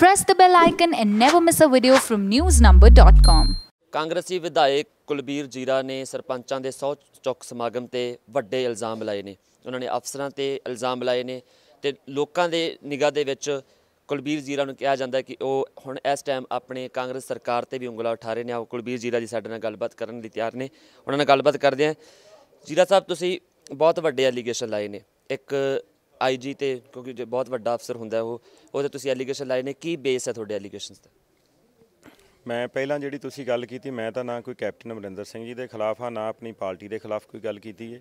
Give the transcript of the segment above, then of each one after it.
Press the bell icon and never miss a video from newsnumber.com. ਕਾਂਗਰਸੀ ਵਿਧਾਇਕ ਕੁਲਬੀਰ ਜੀਰਾ ਨੇ ਸਰਪੰਚਾਂ ਦੇ ਸੌ ਚੁੱਕ ਸਮਾਗਮ ਤੇ ਵੱਡੇ ਇਲਜ਼ਾਮ ਲਾਏ ਨੇ। ਉਹਨਾਂ ਨੇ ਅਫਸਰਾਂ ਤੇ ਇਲਜ਼ਾਮ ਲਾਏ ਨੇ ਤੇ ਲੋਕਾਂ ਦੇ ਨਿਗਾਹ ਦੇ ਵਿੱਚ ਕੁਲਬੀਰ ਜੀਰਾ ਨੂੰ ਕਿਹਾ ਜਾਂਦਾ ਕਿ ਉਹ ਹੁਣ ਇਸ ਟਾਈਮ ਆਪਣੇ ਕਾਂਗਰਸ ਸਰਕਾਰ ਤੇ ਵੀ ਉਂਗਲਾ ਉਠਾ ਰਹੇ ਨੇ। ਆਓ ਕੁਲਬੀਰ ਜੀਰਾ ਜੀ ਸਾਡੇ ਨਾਲ ਗੱਲਬਾਤ ਕਰਨ ਲਈ ਤਿਆਰ ਨੇ। ਉਹਨਾਂ ਨਾਲ ਗੱਲਬਾਤ ਕਰਦੇ ਹਾਂ। ਜੀਰਾ ਸਾਹਿਬ, ਤੁਸੀਂ ਬਹੁਤ ਵੱਡੇ ਐਲੀਗੇਸ਼ਨ ਲਾਏ ਨੇ। ਇੱਕ ਆਈਜੀ ਤੇ, ਕਿਉਂਕਿ ਜੇ ਬਹੁਤ ਵੱਡਾ ਅਫਸਰ ਹੁੰਦਾ ਉਹ, ਉਹਦੇ ਤੁਸੀਂ ਐਲੀਗੇਸ਼ਨ ਲਾਏ ਨੇ, ਕੀ ਬੇਸ ਹੈ ਤੁਹਾਡੇ ਐਲੀਗੇਸ਼ਨਸ ਦਾ ਮੈਂ ਪਹਿਲਾਂ ਜਿਹੜੀ ਤੁਸੀਂ ਗੱਲ ਕੀਤੀ, ਮੈਂ ਤਾਂ ਨਾ ਕੋਈ ਕੈਪਟਨ ਅਮਰਿੰਦਰ ਸਿੰਘ ਜੀ ਦੇ ਖਿਲਾਫ ਆ ਨਾ ਆਪਣੀ ਪਾਰਟੀ ਦੇ ਖਿਲਾਫ ਕੋਈ ਗੱਲ ਕੀਤੀ ਹੈ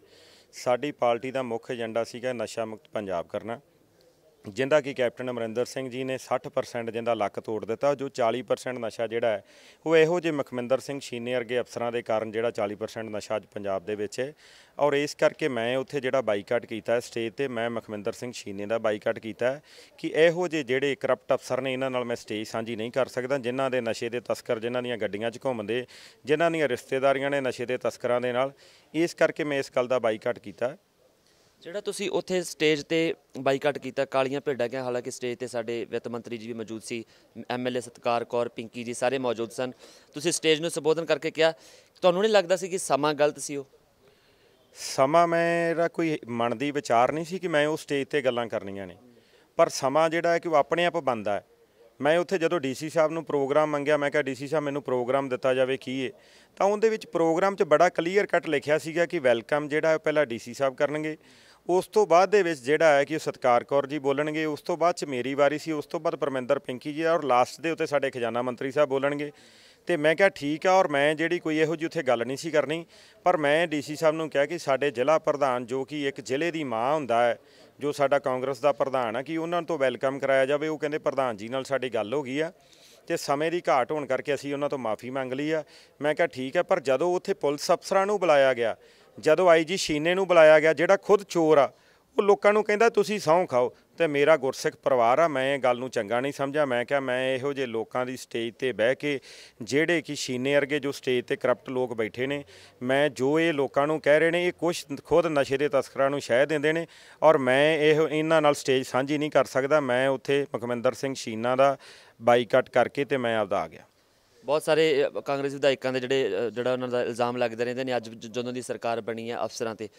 ਸਾਡੀ ਪਾਰਟੀ ਦਾ ਮੁੱਖ ਏਜੰਡਾ ਸੀਗਾ ਨਸ਼ਾ ਮੁਕਤ ਪੰਜਾਬ ਕਰਨਾ। ਜਿੰਦਾ ਕਿ ਕੈਪਟਨ ਅਮਰਿੰਦਰ ਸਿੰਘ ਜੀ ਨੇ 60% ਜਿੰਦਾ ਲੱਕ ਤੋੜ ਦਿੱਤਾ, ਜੋ 40% ਨਸ਼ਾ ਜਿਹੜਾ ਹੈ, ਉਹ ਇਹੋ ਜਿਹੇ ਮਖਮਿੰਦਰ ਸਿੰਘ ਸ਼ੀਨੇ ਵਰਗੇ ਅਫਸਰਾਂ ਦੇ ਕਾਰਨ ਜਿਹੜਾ 40% ਨਸ਼ਾ ਅੱਜ ਪੰਜਾਬ ਦੇ ਵਿੱਚ ਹੈ। ਔਰ ਇਸ ਕਰਕੇ ਮੈਂ ਉੱਥੇ ਜਿਹੜਾ ਬਾਈਕਾਟ ਕੀਤਾ ਸਟੇਜ ਤੇ ਮੈਂ ਮਖਮਿੰਦਰ ਸਿੰਘ ਸ਼ੀਨੇ ਦਾ ਬਾਈਕਾਟ ਕੀਤਾ ਕਿ ਇਹੋ ਜਿਹੇ ਜਿਹੜੇ ਕਰਪਟ ਅਫਸਰ ਨੇ, ਇਹਨਾਂ ਨਾਲ ਮੈਂ ਸਟੇਜ ਸਾਂਝੀ ਨਹੀਂ ਕਰ ਸਕਦਾ, ਜਿਨ੍ਹਾਂ ਦੇ ਨਸ਼ੇ ਦੇ ਤਸਕਰ, ਜਿਨ੍ਹਾਂ ਦੀਆਂ ਗੱਡੀਆਂ 'ਚ ਘੁੰਮਦੇ ਜਿਨ੍ਹਾਂ ਦੀਆਂ ਰਿਸ਼ਤੇਦਾਰੀਆਂ ਨੇ ਨਸ਼ੇ ਦੇ ਤਸਕਰਾਂ ਦੇ ਨਾਲ, ਇਸ ਕਰਕੇ ਮੈਂ ਇਸ ਗੱਲ ਦਾ ਬਾਈਕਾਟ ਕੀਤਾ ਜਿਹੜਾ ਤੁਸੀਂ ਉੱਥੇ ਸਟੇਜ ਤੇ ਬਾਈਕਾਟ ਕੀਤਾ, ਕਾਲੀਆਂ ਭੇਡਾਂ ਕਿਹਾ ਹਾਲਾਂਕਿ ਸਟੇਜ ਤੇ ਸਾਡੇ ਵਿੱਤ ਮੰਤਰੀ ਜੀ ਵੀ ਮੌਜੂਦ ਸੀ ਐਮਐਲਏ ਸਤਕਾਰ ਕੌਰ, ਪਿੰਕੀ ਜੀ ਸਾਰੇ ਮੌਜੂਦ ਸਨ। ਤੁਸੀਂ ਸਟੇਜ ਨੂੰ ਸੰਬੋਧਨ ਕਰਕੇ ਕਿਹਾ, ਤੁਹਾਨੂੰ ਨਹੀਂ ਲੱਗਦਾ ਸੀ ਕਿ ਸਮਾਂ ਗਲਤ ਸੀ ਉਹ? ਸਮਾਂ ਮੇਰਾ ਕੋਈ ਮਨ ਦੀ ਵਿਚਾਰ ਨਹੀਂ ਸੀ ਕਿ ਮੈਂ ਉਹ ਸਟੇਜ ਤੇ ਗੱਲਾਂ ਕਰਨੀਆਂ ਨੇ। ਪਰ ਸਮਾਂ ਜਿਹੜਾ ਹੈ ਕਿ ਉਹ ਆਪਣੇ ਆਪ ਬੰਦਾ ਹੈ। ਮੈਂ ਉੱਥੇ ਜਦੋਂ ਡੀਸੀ ਸਾਹਿਬ ਨੂੰ ਪ੍ਰੋਗਰਾਮ ਮੰਗਿਆ, ਮੈਂ ਕਿਹਾ ਡੀਸੀ ਸਾਹਿਬ ਮੈਨੂੰ ਪ੍ਰੋਗਰਾਮ ਦਿੱਤਾ ਜਾਵੇ ਕੀ ਹੈ ਤਾਂ ਉਹਦੇ ਵਿੱਚ ਪ੍ਰੋਗਰਾਮ 'ਚ ਬੜਾ ਕਲੀਅਰ ਕੱਟ ਲਿਖਿਆ ਸੀਗਾ ਕਿ ਵੈਲਕਮ ਜਿਹੜਾ ਹੈ ਪਹਿਲਾਂ ਡੀਸੀ ਸਾਹਿਬ ਕਰਨਗੇ। ਉਸ ਤੋਂ ਬਾਅਦ ਦੇ ਵਿੱਚ ਜਿਹੜਾ ਹੈ ਕਿ ਸਤਕਾਰ ਕੌਰ ਜੀ ਬੋਲਣਗੇ, ਉਸ ਤੋਂ ਬਾਅਦ 'ਚ ਮੇਰੀ ਵਾਰੀ ਸੀ, ਉਸ ਤੋਂ ਬਾਅਦ ਪਰਮਿੰਦਰ ਪਿੰਕੀ ਜੀ ਔਰ ਲਾਸਟ ਦੇ ਉੱਤੇ ਸਾਡੇ ਖਜ਼ਾਨਾ ਮੰਤਰੀ ਸਾਹਿਬ ਬੋਲਣਗੇ। ਤੇ ਮੈਂ ਕਿਹਾ ਠੀਕ ਆ ਔਰ ਮੈਂ ਜਿਹੜੀ ਕੋਈ ਇਹੋ ਜਿਹੀ ਉੱਥੇ ਗੱਲ ਨਹੀਂ ਸੀ ਕਰਨੀ, ਪਰ ਮੈਂ ਡੀਸੀ ਸਾਹਿਬ ਨੂੰ ਕਿਹਾ ਕਿ ਸਾਡੇ ਜ਼ਿਲ੍ਹਾ ਪ੍ਰਧਾਨ ਜੋ ਕਿ ਇੱਕ ਜ਼ਿਲ੍ਹੇ ਦੀ ਮਾਂ ਹੁੰਦਾ ਹੈ, ਜੋ ਸਾਡਾ ਕਾਂਗਰਸ ਦਾ ਪ੍ਰਧਾਨ ਆ, ਕਿ ਉਹਨਾਂ ਤੋਂ ਵੈਲਕਮ ਕਰਾਇਆ ਜਾਵੇ, ਉਹ ਕਹਿੰਦੇ ਪ੍ਰਧਾਨ ਜੀ ਨਾਲ ਸਾਡੀ ਗੱਲ ਹੋ ਗਈ ਆ। ਤੇ ਸਮੇਂ ਦੀ ਘਾਟ ਹੋਣ ਕਰਕੇ ਅਸੀਂ ਉਹਨਾਂ ਤੋਂ ਮਾਫੀ ਮੰਗ ਲਈ ਆ। ਮੈਂ ਕਿਹਾ ਠੀਕ ਹੈ ਪਰ ਜਦੋਂ ਉੱਥੇ ਪੁਲਿਸ ਅਫਸਰਾਂ ਨੂੰ ਬੁਲਾਇਆ ਗਿਆ ਜਦੋਂ ਆਈਜੀ ਸ਼ੀਨੇ ਨੂੰ ਬੁਲਾਇਆ ਗਿਆ, ਜਿਹੜਾ ਖੁਦ ਚੋਰ ਆ, ਉਹ ਲੋਕਾਂ ਨੂੰ ਕਹਿੰਦਾ, ਤੁਸੀਂ ਸਹੁੰ ਖਾਓ। ਤੇ ਮੇਰਾ ਗੁਰਸਿੱਖ ਪਰਿਵਾਰ ਆ, ਮੈਂ ਇਹ ਗੱਲ ਨੂੰ ਚੰਗਾ ਨਹੀਂ ਸਮਝਿਆ। ਮੈਂ ਕਿਹਾ, ਮੈਂ ਇਹੋ ਜਿਹੇ ਲੋਕਾਂ ਦੀ ਸਟੇਜ ਤੇ ਬਹਿ ਕੇ, ਜਿਹੜੇ ਕਿ ਸ਼ੀਨੇ ਵਰਗੇ ਜੋ ਸਟੇਜ ਤੇ ਕਰਪਟ ਲੋਕ ਬੈਠੇ ਨੇ, ਮੈਂ ਜੋ ਇਹ ਲੋਕਾਂ ਨੂੰ ਕਹਿ ਰਹੇ ਨੇ, ਇਹ ਕੁਝ ਖੁਦ ਨਸ਼ੇ ਦੇ ਤਸਕਰਾਂ ਨੂੰ ਸ਼ਹਿ ਦਿੰਦੇ ਨੇ ਔਰ ਮੈਂ ਇਹ, ਇਹਨਾਂ ਨਾਲ ਸਟੇਜ ਸਾਂਝੀ ਨਹੀਂ ਕਰ ਸਕਦਾ। ਮੈਂ ਉੱਥੇ ਮੁਖਮਿੰਦਰ ਸਿੰਘ ਸ਼ੀਨਾ ਦਾ ਬਾਈਕਾਟ ਕਰਕੇ ਤੇ ਮੈਂ ਆਪਦਾ ਆ ਗਿਆ। ਬਹੁਤ ਸਾਰੇ ਕਾਂਗਰਸ ਵਿਧਾਇਕਾਂ ਦੇ ਜਿਹੜੇ ਜਿਹੜਾ ਉਹਨਾਂ ਦਾ ਇਲਜ਼ਾਮ ਲੱਗਦੇ ਰਹਿੰਦੇ ਨੇ ਅੱਜ ਜਦੋਂ ਦੀ ਸਰਕਾਰ ਬਣੀ ਹੈ ਅਫਸਰਾਂ ਤੇ।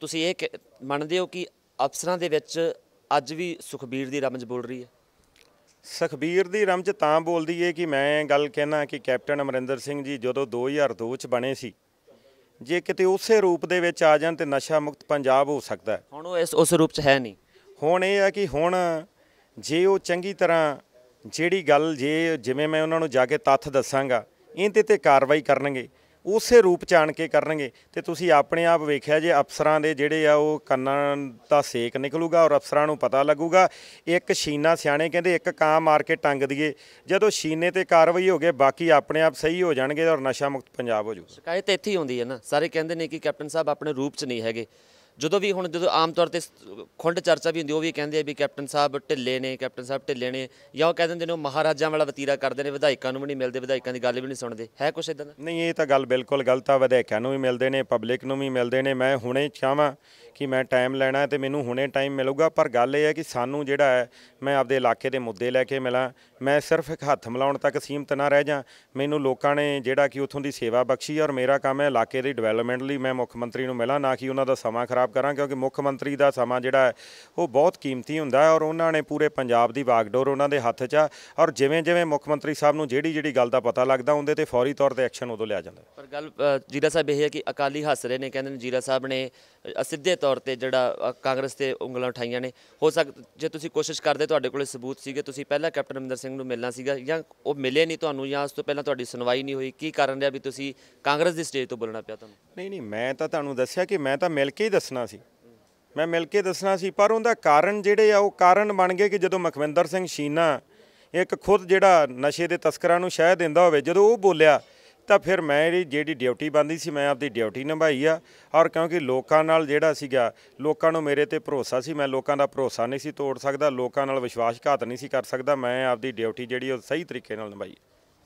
ਤੁਸੀਂ ਇਹ ਮੰਨਦੇ ਹੋ ਕਿ ਅਫਸਰਾਂ ਦੇ ਵਿੱਚ ਅੱਜ ਵੀ ਸੁਖਬੀਰ ਦੀ ਰਮਜ ਬੋਲ ਰਹੀ ਹੈ? ਸੁਖਬੀਰ ਦੀ ਰਮਜ ਤਾਂ ਬੋਲਦੀ ਏ ਕਿ ਮੈਂ ਗੱਲ ਕਹਿਣਾ ਕਿ ਕੈਪਟਨ ਅਮਰਿੰਦਰ ਸਿੰਘ ਜੀ ਜਦੋਂ 2002 ਚ ਬਣੇ ਸੀ ਜੇ ਕਿਤੇ ਉਸੇ ਰੂਪ ਦੇ ਵਿੱਚ ਆ ਜਾਣ ਤੇ ਨਸ਼ਾ ਮੁਕਤ ਪੰਜਾਬ ਹੋ ਸਕਦਾ ਹੈ। ਹੁਣ ਉਹ ਇਸ ਉਸ ਰੂਪ 'ਚ ਹੈ ਨਹੀਂ। ਹੁਣ ਇਹ ਹੈ ਕਿ ਹੁਣ ਜੇ ਉਹ ਚੰਗੀ ਤਰ੍ਹਾਂ ਜਿਹੜੀ ਗੱਲ ਜੇ ਜਿਵੇਂ ਮੈਂ ਉਹਨਾਂ ਨੂੰ ਜਾ ਕੇ ਤੱਥ ਦੱਸਾਂਗਾ, ਇਹਦੇ ਤੇ ਕਾਰਵਾਈ ਕਰਨਗੇ, ਉਸੇ ਰੂਪ ਚ ਆਣ ਕੇ ਕਰਨਗੇ। ਤੇ ਤੁਸੀਂ ਆਪਣੇ ਆਪ ਵੇਖਿਆ ਜੇ ਅਫਸਰਾਂ ਦੇ ਜਿਹੜੇ ਆ ਉਹ ਕੰਨਾਂ ਦਾ ਸੇਕ ਨਿਕਲੂਗਾ ਔਰ ਅਫਸਰਾਂ ਨੂੰ ਪਤਾ ਲੱਗੂਗਾ, ਇੱਕ ਸ਼ੀਨਾ ਸਿਆਣੇ ਕਹਿੰਦੇ ਇੱਕ ਕਾਂ ਮਾਰ ਕੇ ਟੰਗ ਦਈਏ ਜਦੋਂ ਸ਼ੀਨੇ ਤੇ ਕਾਰਵਾਈ ਹੋ ਗਏ, ਬਾਕੀ ਆਪਣੇ ਆਪ ਸਹੀ ਹੋ ਜਾਣਗੇ ਔਰ ਨਸ਼ਾ ਮੁਕਤ ਪੰਜਾਬ ਹੋ ਜਾਊਗਾ ਸ਼ਿਕਾਇਤ ਇੱਥੇ ਹੀ ਹੁੰਦੀ ਹੈ ਨਾ, ਸਾਰੇ ਕਹਿੰਦੇ ਨੇ ਕਿ ਕੈਪਟਨ ਸਾਹਿਬ ਆਪਣੇ ਰੂਪ 'ਚ ਨਹੀਂ ਹੈਗੇ। ਜਦੋਂ ਵੀ ਹੁਣ ਜਦੋਂ ਆਮ ਤੌਰ ਤੇ ਖੁੰਡ ਚਰਚਾ ਵੀ ਹੁੰਦੀ, ਉਹ ਵੀ ਕਹਿੰਦੇ ਆ ਵੀ ਕੈਪਟਨ ਸਾਹਿਬ ਢਿੱਲੇ ਨੇ, ਕੈਪਟਨ ਸਾਹਿਬ ਢਿੱਲੇ ਨੇ ਜਾਂ ਉਹ ਕਹਿ ਦਿੰਦੇ ਨੇ ਉਹ ਮਹਾਰਾਜਾਂ ਵਾਲਾ ਵਤੀਰਾ ਕਰਦੇ ਨੇ, ਵਿਧਾਇਕਾਂ ਨੂੰ ਵੀ ਨਹੀਂ ਮਿਲਦੇ, ਵਿਧਾਇਕਾਂ ਦੀ ਗੱਲ ਵੀ ਨਹੀਂ ਸੁਣਦੇ। ਹੈ ਕੁਛ ਇਦਾਂ ਦਾ? ਨਹੀਂ, ਇਹ ਤਾਂ ਗੱਲ ਬਿਲਕੁਲ ਗਲਤ ਆ, ਵਿਧਾਇਕਾਂ ਨੂੰ ਵੀ ਮਿਲਦੇ ਨੇ, ਪਬਲਿਕ ਨੂੰ ਵੀ ਮਿਲਦੇ ਨੇ, ਮੈਂ ਹੁਣੇ ਚਾਹਾਂ ਕਿ ਮੈਂ ਟਾਈਮ ਲੈਣਾ ਹੈ ਤੇ ਮੈਨੂੰ ਹੁਣੇ ਟਾਈਮ ਮਿਲੂਗਾ, ਪਰ ਗੱਲ ਇਹ ਹੈ ਕਿ ਸਾਨੂੰ ਜਿਹੜਾ ਹੈ, ਮੈਂ ਆਪਦੇ ਇਲਾਕੇ ਦੇ ਮੁੱਦੇ ਲੈ ਕੇ ਮਿਲਾਂ। ਮੈਂ ਸਿਰਫ ਇੱਕ ਹੱਥ ਮਿਲਾਉਣ ਤੱਕ ਸੀਮਤ ਨਾ ਰਹਿ ਜਾ ਮੈਨੂੰ ਲੋਕਾਂ ਨੇ ਜਿਹੜਾ ਕਿ ਉਥੋਂ ਦੀ ਸੇਵਾ ਬਖਸ਼ੀ ਔਰ ਮੇਰਾ ਕੰਮ ਹੈ ਇਲਾਕੇ ਦੀ ਡਿਵੈਲਪਮੈਂਟ ਲਈ ਮੈਂ ਮੁੱਖ ਮੰਤਰੀ ਨੂੰ ਮਿਲਾਂ, ਨਾ ਕਿ ਉਹਨਾਂ ਦਾ ਸਮਾਂ ਖਰਾਬ ਕਰਾਂ, ਕਿਉਂਕਿ ਮੁੱਖ ਮੰਤਰੀ ਦਾ ਸਮਾਂ ਜਿਹੜਾ ਹੈ, ਉਹ ਬਹੁਤ ਕੀਮਤੀ ਹੁੰਦਾ ਹੈ ਔਰ ਉਹਨਾਂ ਨੇ ਪੂਰੇ ਪੰਜਾਬ ਦੀ ਵਾਗਡੋਰ ਉਹਨਾਂ ਦੇ ਹੱਥ 'ਚ ਆ ਔਰ ਜਿਵੇਂ ਜਿਵੇਂ ਮੁੱਖ ਮੰਤਰੀ ਸਾਹਿਬ ਨੂੰ ਜਿਹੜੀ ਜਿਹੜੀ ਗੱਲ ਦਾ ਪਤਾ ਲੱਗਦਾ, ਉਹਦੇ ਤੇ ਫੌਰੀ ਤੌਰ ਤੇ ਐਕਸ਼ਨ ਉਦੋਂ ਲਿਆ ਜਾਂਦਾ। ਪਰ ਗੱਲ ਜੀਰਾ ਸਾਹਿਬ ਇਹ ਹੈ ਕਿ ਅਕਾਲੀ ਹੱਸ ਰਹੇ ਨੇ, ਕਹਿੰਦੇ ਨੇ ਜੀਰਾ ਸਾਹਿਬ ਨੇ ਸਿੱਧੇ ਤੌਰ ਤੇ ਜਿਹੜਾ ਅ, ਕਾਂਗਰਸ ਤੇ ਉਂਗਲਾਂ ਉਠਾਈਆਂ ਨੇ। ਹੋ ਸਕ ਜੇ ਤੁਸੀਂ ਕੋਸ਼ਿਸ਼ ਕਰਦੇ ਤੁਹਾਡੇ ਕੋਲੇ ਸਬੂਤ ਸੀਗੇ ਤੁਸੀਂ ਪਹਿਲਾਂ ਕੈਪਟਨ ਅਮਰਿੰਦਰ ਸਿੰਘ ਨੂੰ ਮਿਲਣਾ ਸੀਗਾ ਜਾਂ ਉਹ ਮਿਲੇ ਨਹੀਂ ਤੁਹਾਨੂੰ ਜਾਂ ਉਸ ਤੋਂ ਪਹਿਲਾਂ ਤੁਹਾਡੀ ਸੁਣਵਾਈ ਨਹੀਂ ਹੋਈ ਕੀ ਕਾਰਨ ਰਿਹਾ ਵੀ ਤੁਸੀਂ ਕਾਂਗਰਸ ਦੀ ਸਟੇਜ ਤੋਂ ਬੋਲਣਾ ਪਿਆ ਤੁਹਾਨੂੰ? ਨਹੀਂ ਨਹੀਂ ਮੈਂ ਤਾਂ ਤੁਹਾਨੂੰ ਦੱਸਿਆ ਕਿ ਮੈਂ ਤਾਂ ਮਿਲ ਕੇ ਹੀ ਦੱਸਣਾ ਸੀ। ਮੈਂ ਮਿਲ ਕੇ ਦੱਸਣਾ ਸੀ ਪਰ ਉਹਦਾ ਕਾਰਨ ਜਿਹੜੇ ਆ ਉਹ ਕਾਰਨ ਬਣ ਗਏ ਕਿ ਜਦੋਂ ਮਖਵਿੰਦਰ ਸਿੰਘ ਸ਼ੀਨਾ ਇੱਕ ਖੁਦ ਜਿਹੜਾ ਨਸ਼ੇ ਦੇ ਤਸਕਰਾਂ ਨੂੰ ਸ਼ਹਿ ਦਿੰਦਾ ਹੋਵੇ ਜਦੋਂ ਉਹ ਬੋਲਿਆ ਤਾਂ ਫਿਰ ਮੇਰੀ ਜਿਹੜੀ ਡਿਊਟੀ ਬੰਦੀ ਸੀ, ਮੈਂ ਆਪਦੀ ਡਿਊਟੀ ਨਿਭਾਈ ਆ। ਔਰ ਕਿਉਂਕਿ ਲੋਕਾਂ ਨਾਲ ਜਿਹੜਾ ਸੀਗਾ, ਲੋਕਾਂ ਨੂੰ ਮੇਰੇ ਤੇ ਭਰੋਸਾ ਸੀ, ਮੈਂ ਲੋਕਾਂ ਦਾ ਭਰੋਸਾ ਨਹੀਂ ਸੀ ਤੋੜ ਸਕਦਾ, ਲੋਕਾਂ ਨਾਲ ਵਿਸ਼ਵਾਸਘਾਤ ਨਹੀਂ ਸੀ ਕਰ ਸਕਦਾ, ਮੈਂ ਆਪਦੀ ਡਿਊਟੀ ਜਿਹੜੀ ਉਹ ਸਹੀ ਤਰੀਕੇ ਨਾਲ ਨਿਭਾਈ।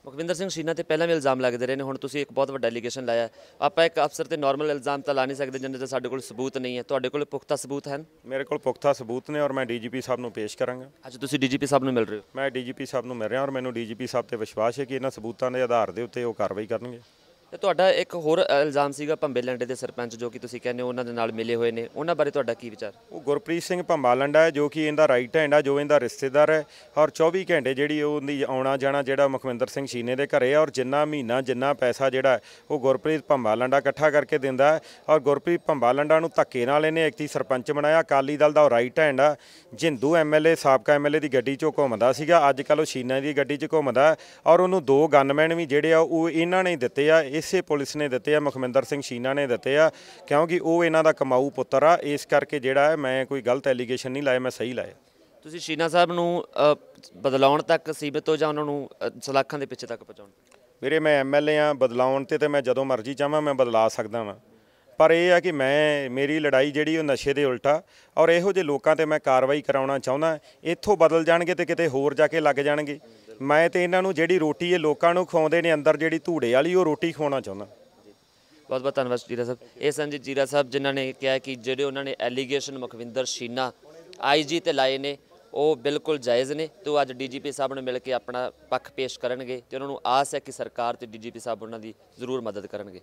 ਮੁਖਵਿੰਦਰ ਸਿੰਘ ਸ਼ੀਨਾ ਤੇ ਪਹਿਲਾਂ ਵੀ ਇਲਜ਼ਾਮ ਲੱਗਦੇ ਰਹੇ ਨੇ ਹੁਣ ਤੁਸੀਂ ਇੱਕ ਬਹੁਤ ਵੱਡਾ ਐਲੀਗੇਸ਼ਨ ਲਾਇਆ। ਆਪਾਂ ਇੱਕ ਅਫਸਰ ਤੇ ਨਾਰਮਲ ਇਲਜ਼ਾਮ ਤਾਂ ਲਾ ਨਹੀਂ ਸਕਦੇ ਜਿੰਨੇ ਤੇ ਸਾਡੇ ਕੋਲ ਸਬੂਤ ਨਹੀਂ ਹੈ। ਤੁਹਾਡੇ ਕੋਲ ਪੁਖਤਾ ਸਬੂਤ ਹਨ? ਮੇਰੇ ਕੋਲ ਪੁਖਤਾ ਸਬੂਤ ਨੇ ਔਰ ਮੈਂ ਡੀਜੀਪੀ ਸਾਹਿਬ ਨੂੰ ਪੇਸ਼ ਕਰਾਂਗਾ। ਅੱਜ ਤੁਸੀਂ ਡੀਜੀਪੀ ਸਾਹਿਬ ਨੂੰ ਮਿਲ ਰਹੇ ਹੋ? ਮੈਂ ਡੀਜੀਪੀ ਸਾਹਿਬ ਨੂੰ ਮਿਲ ਰਿਹਾ ਔਰ ਮੈਨੂੰ ਡੀਜੀਪੀ ਸਾਹਿਬ ਤੇ ਵਿਸ਼ਵਾਸ ਹੈ ਕਿ ਇਹਨਾਂ ਸਬੂਤਾਂ ਦੇ ਆਧਾਰ ਦੇ ਉੱਤੇ ਉਹ ਕਾਰਵਾਈ ਕਰਨਗੇ। ਤੇ ਤੁਹਾਡਾ ਇੱਕ ਹੋਰ ਇਲਜ਼ਾਮ ਸੀਗਾ ਭੰਬੇ ਲੰਡੇ ਦੇ ਸਰਪੰਚ ਜੋ ਕਿ ਤੁਸੀਂ ਕਹਿੰਦੇ ਹੋ ਉਹਨਾਂ ਦੇ ਨਾਲ ਮਿਲੇ ਹੋਏ ਨੇ। ਉਹਨਾਂ ਬਾਰੇ ਤੁਹਾਡਾ ਕੀ ਵਿਚਾਰ? ਉਹ ਗੁਰਪ੍ਰੀਤ ਸਿੰਘ ਭੰਬਾਲੰਡਾ ਹੈ, ਜੋ ਕਿ ਇਹਦਾ ਰਾਈਟ ਹੈਂਡ ਆ, ਜੋ ਇਹਦਾ ਰਿਸ਼ਤੇਦਾਰ ਹੈ। ਔਰ 24 ਘੰਟੇ ਜਿਹੜੀ ਉਹਦੀ ਆਉਣਾ ਜਾਣਾ ਜਿਹੜਾ ਮੁਖਵਿੰਦਰ ਸਿੰਘ ਸ਼ੀਨੇ ਦੇ ਘਰੇ ਔਰ ਜਿੰਨਾ ਮਹੀਨਾ, ਜਿੰਨਾ ਪੈਸਾ ਜਿਹੜਾ ਉਹ ਗੁਰਪ੍ਰੀਤ ਭੰਬਾਲੰਡਾ ਇਕੱਠਾ ਕਰਕੇ ਦਿੰਦਾ ਔਰ ਗੁਰਪ੍ਰੀਤ ਭੰਬਾਲੰਡਾ ਨੂੰ ਧੱਕੇ ਨਾਲ ਇਹਨੇ ਇੱਕ ਤੀ ਸਰਪੰਚ ਬਣਾਇਆ। ਅਕਾਲੀ ਦਲ ਦਾ ਉਹ ਰਾਈਟ ਹੈਂਡ ਆ। ਜਿੰਦੂ ਐਮਐਲਏ ਸਾਬਕਾ ਐਮਐਲਏ ਦੀ ਗੱਡੀ 'ਚੋਂ ਘੁੰਮਦਾ ਸੀਗਾ। ਅੱਜ ਕੱਲ੍ਹ ਉਹ ਸ਼ੀਨਾ ਦੀ ਗੱਡੀ 'ਚ ਘੁੰਮਦਾ ਔਰ ਉਹਨੂੰ ਦੋ ਗਨਮੈਨ ਵੀ ਜਿਹੜੇ ਆ, ਉਹ ਇਹਨਾਂ ਨੇ ਦਿੱਤੇ ਆ। ਇਸ ਪੁਲਿਸ ਨੇ ਦਿੱਤੇ ਆ ਮੁਖਵਿੰਦਰ ਸਿੰਘ ਸ਼ੀਨਾ ਨੇ ਦਿੱਤੇ ਆ ਕਿਉਂਕਿ ਉਹ ਇਹਨਾਂ ਦਾ ਕਮਾਊ ਪੁੱਤਰ ਆ। ਇਸ ਕਰਕੇ ਜਿਹੜਾ ਹੈ ਮੈਂ ਕੋਈ ਗਲਤ ਐਲੀਗੇਸ਼ਨ ਨਹੀਂ ਲਾਇਆ ਮੈਂ ਸਹੀ ਲਾਇਆ। ਤੁਸੀਂ ਸ਼ੀਨਾ ਸਾਹਿਬ ਨੂੰ ਬਦਲਾਉਣ ਤੱਕ ਸੀਮਿਤ ਹੋ ਜਾਂ ਉਹਨਾਂ ਨੂੰ ਸਲਾਖਾਂ ਦੇ ਪਿੱਛੇ ਤੱਕ ਪਹੁੰਚਾਉਣ ਵੀਰੇ ਮੈਂ ਐਮਐਲਏ ਆ ਬਦਲਾਉਣ ਤੇ ਤੇ ਮੈਂ ਜਦੋਂ ਮਰਜ਼ੀ ਚਾਹਾਂ ਮੈਂ ਬਦਲਾ ਸਕਦਾ ਵਾਂ। ਪਰ ਇਹ ਆ ਕਿ ਮੈਂ ਮੇਰੀ ਲੜਾਈ ਜਿਹੜੀ ਉਹ ਨਸ਼ੇ ਦੇ ਉਲਟਾ ਔਰ ਇਹੋ ਜਿਹੇ ਲੋਕਾਂ ਤੇ ਮੈਂ ਕਾਰਵਾਈ ਕਰਾਉਣਾ ਚਾਹੁੰਦਾ ਇੱਥੋਂ ਬਦਲ ਜਾਣਗੇ ਤੇ ਕਿਤੇ ਹੋਰ ਜਾ ਕੇ ਲੱਗ ਜਾਣਗੇ। ਮੈਂ ਤੇ ਇਹਨਾਂ ਨੂੰ ਜਿਹੜੀ ਰੋਟੀ ਇਹ ਲੋਕਾਂ ਨੂੰ ਖਵਾਉਂਦੇ ਨੇ ਅੰਦਰ ਜਿਹੜੀ ਧੂੜੇ ਵਾਲੀ, ਉਹ ਰੋਟੀ ਖਵਾਉਣਾ ਚਾਹੁੰਦਾ। ਬਹੁਤ ਬਹੁਤ ਧੰਨਵਾਦ ਜੀਰਾ ਸਾਹਿਬ। ਇਹ ਸੰਜੀਤ ਜੀਰਾ ਸਾਹਿਬ ਜਿਨ੍ਹਾਂ ਨੇ ਕਿਹਾ ਕਿ ਜਿਹੜੇ ਉਹਨਾਂ ਨੇ ਐਲੀਗੇਸ਼ਨ ਮੁਖਵਿੰਦਰ ਸ਼ੀਨਾ ਆਈਜੀ ਤੇ ਲਾਏ ਨੇ, ਉਹ ਬਿਲਕੁਲ ਜਾਇਜ਼ ਨੇ ਤੇ ਉਹ ਅੱਜ ਡੀਜੀਪੀ ਸਾਹਿਬ ਨੂੰ ਮਿਲ ਕੇ ਆਪਣਾ ਪੱਖ ਪੇਸ਼ ਕਰਨਗੇ ਤੇ ਉਹਨਾਂ ਨੂੰ ਆਸ ਹੈ ਕਿ ਸਰਕਾਰ ਤੇ ਡੀਜੀਪੀ ਸਾਹਿਬ ਉਹਨਾਂ ਦੀ ਜ਼ਰੂਰ ਮਦਦ ਕਰਨਗੇ।